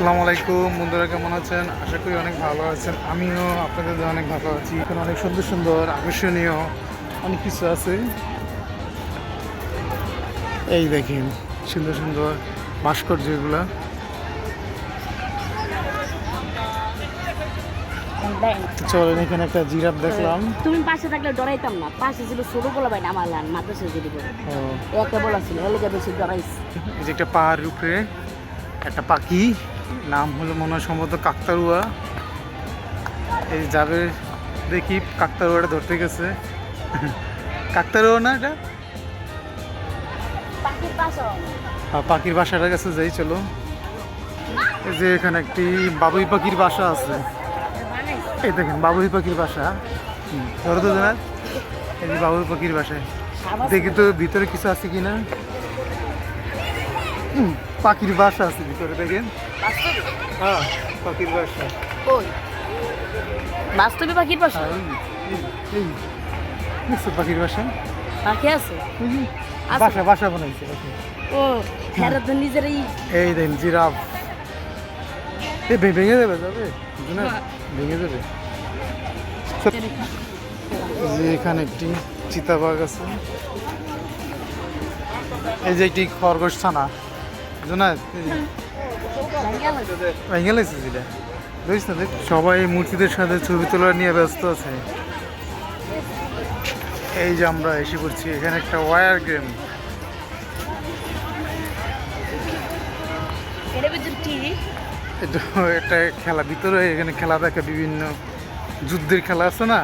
আসসালামু আলাইকুম। বন্ধুরা কেমন আছেন? আশা করি অনেক ভালো আছেন। আমিও আপনাদের জন্য অনেক ভালো আছি। এখানে অনেক সুন্দর সুন্দর আকর্ষণীয় অনেক কিছু আছে। এই দেখেন সুন্দর সুন্দর ভাস্কর্য এগুলা। চলেন এখানে একটা জিরাফ দেখলাম। তুমি পাশে থাকলে ডরাইতাম না। পাশে ছিল ছোট বলা ভাই আমার লান মাদ্রাসা যদি করে ও, একটা বলা ছিল এলাকা বেশি ডরাইস। এই যে একটা পাহাড়ের উপরে একটা পাখি। নাম হলো মনে হয় সম্ভবত কাকতারুয়া। এই যাবে দেখি কাকতারুয়াটা ধরতে গেছে। কাকতারুয়া না এটা? পাখির পাখির বাসাটার কাছে যাই চলো। এই যে এখানে একটি বাবুই পাখির বাসা আছে। এই দেখেন বাবুই পাখির বাসা। ধরো তো জানা এই যে বাবুই পাখির বাসায় দেখি তো ভিতরে কিছু আছে কিনা। পাখির বাসা আছে ভিতরে দেখেন। হ্যাঁ পাখির বাসা। কই? বাস্তবে পাখির পাশে আর এই- পাখির বাসা? পাখি আছে? ওই। বাসা বাসা বানাইছে ও হ্যাঁ তো নিজেরই এই দেন জিরাফ। এ ভেঙে যাবে? যাবে না? ভেঙে যাবে যে এখানে একটি চিতাবাঘ আছে। এই যে একটি খরগোশ ছানা। জোনা ভেঙে লাগছে যেটা। বুঝছ না দেখ? সবাই মূর্তিদের সাথে ছবি তোলা নিয়ে ব্যস্ত আছে। এই যে আমরা এসে পড়ছি এখানে একটা ওয়ার গেম একটা খেলা ভিতরে এখানে খেলা দেখে বিভিন্ন যুদ্ধের খেলা আছে না?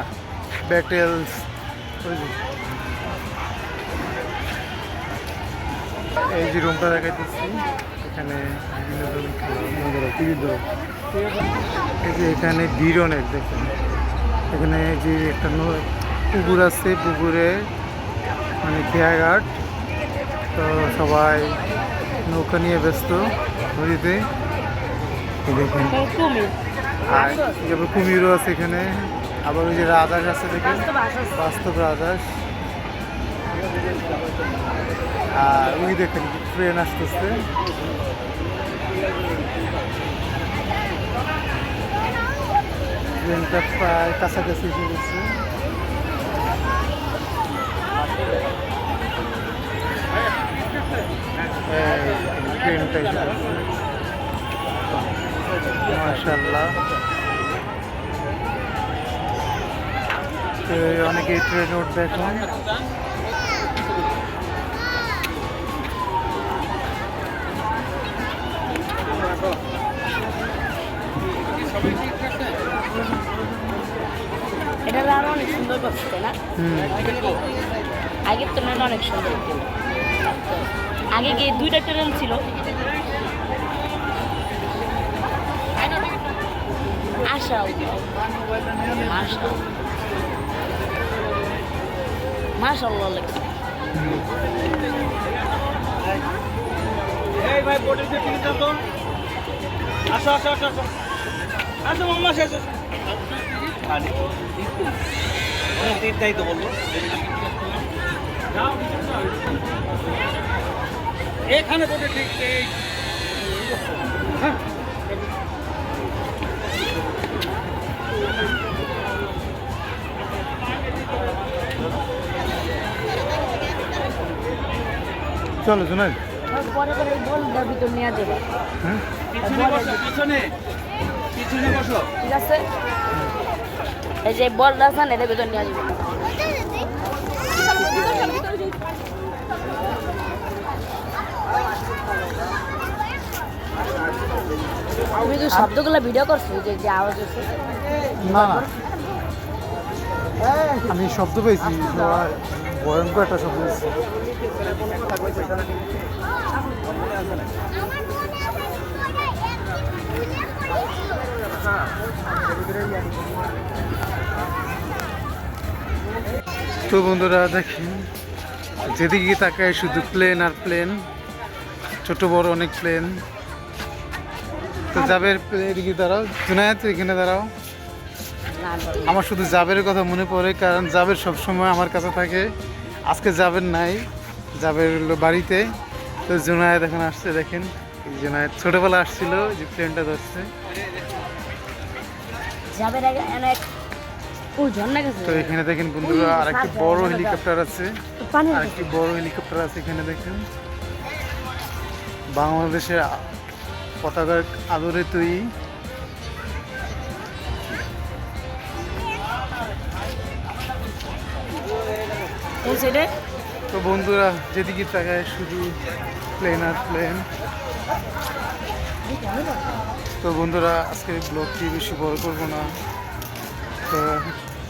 ব্যাটেলস এই যে রুমটা দেখাইতেছি এখানে বিভিন্ন ধরনের খেলা টিভি ধরো এই যে এখানে ভিড় অনেক দেখেন। এখানে যে একটা পুকুর আছে পুকুরে মানে খেয়াঘাট। তো সবাই নৌকা নিয়ে ব্যস্ত নদীতে। দেখেন। আর যেমন কুমিরও আছে এখানে। আবার ওই যে রাজাস আছে দেখেন। বাস্তব রাজাস আর ওই দেখেন ট্রেন আসতেছে। ট্রেনটা প্রায় কাছাকাছি এসে গেছে। ট্রেনটা এসে গেছে মাশাল্লাহ এই অনেকে ট্রেনে উঠবে এখন। অনেক সুন্দর করছে না? আগের তুলনায় অনেক সুন্দর। আগে গিয়ে দুইটা ট্রেন ছিল। আশা মাশা মাশাল্লাহ লাগছে। এই ভাই বোটের যে টিকিট আসো আসো আসো। তাই তো বলব এখানে টিকিট এই চলো শোনাই। পরে পরে বলবার ভিতর নিয়ে যাবে। হ্যাঁ? পিছনে বসো পিছনে। পিছনে বসো। ঠিক আছে? এই যে বলটা আছে না ভিতর নিয়ে যাবে তুমি কি শব্দগুলো ভিডিও করছ যে যে আওয়াজ হচ্ছে। না না। আমি শব্দ পেয়েছি ভয়ঙ্কর একটা শব্দ পেয়েছি। তো বন্ধুরা দেখেন, যেদিকে তাকায় শুধু প্লেন আর প্লেন ছোট বড় অনেক প্লেন তো যাবের এদিকে দাঁড়াও জুনায়াত এখানে দাঁড়াও। আমার শুধু জাবের কথা মনে পড়ে, কারণ জাবের সবসময় আমার কাছে থাকে। আজকে যাবের নাই জাবের বাড়িতে। তো জুনায়েদ এখন আসছে, দেখেন। জুনায়েদ, ছোটোবেলা আসছিল যে প্লেনটা ধরছে। ও ঝর্ণা গেছে। তো এখানে দেখেন বন্ধুরা আর একটি বড় হেলিকপ্টার আছে। পানি আর একটি বড় হেলিকপ্টার আছে এখানে দেখেন। বাংলাদেশের পতাকার আদরে তৈরি। তো বন্ধুরা যেদিকে তাকায় শুধু প্লেন আর প্লেন তো বন্ধুরা আজকে ব্লগটি বেশি বড় করব না। তো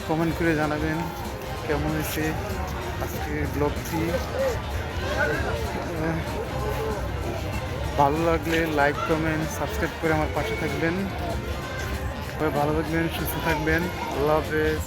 কমেন্ট করে জানাবেন কেমন হয়েছে আজকে ব্লগটি ভালো লাগলে লাইক কমেন্ট সাবস্ক্রাইব করে আমার পাশে থাকবেন। সবাই ভালো থাকবেন, সুস্থ থাকবেন। আল্লাহ হাফেজ।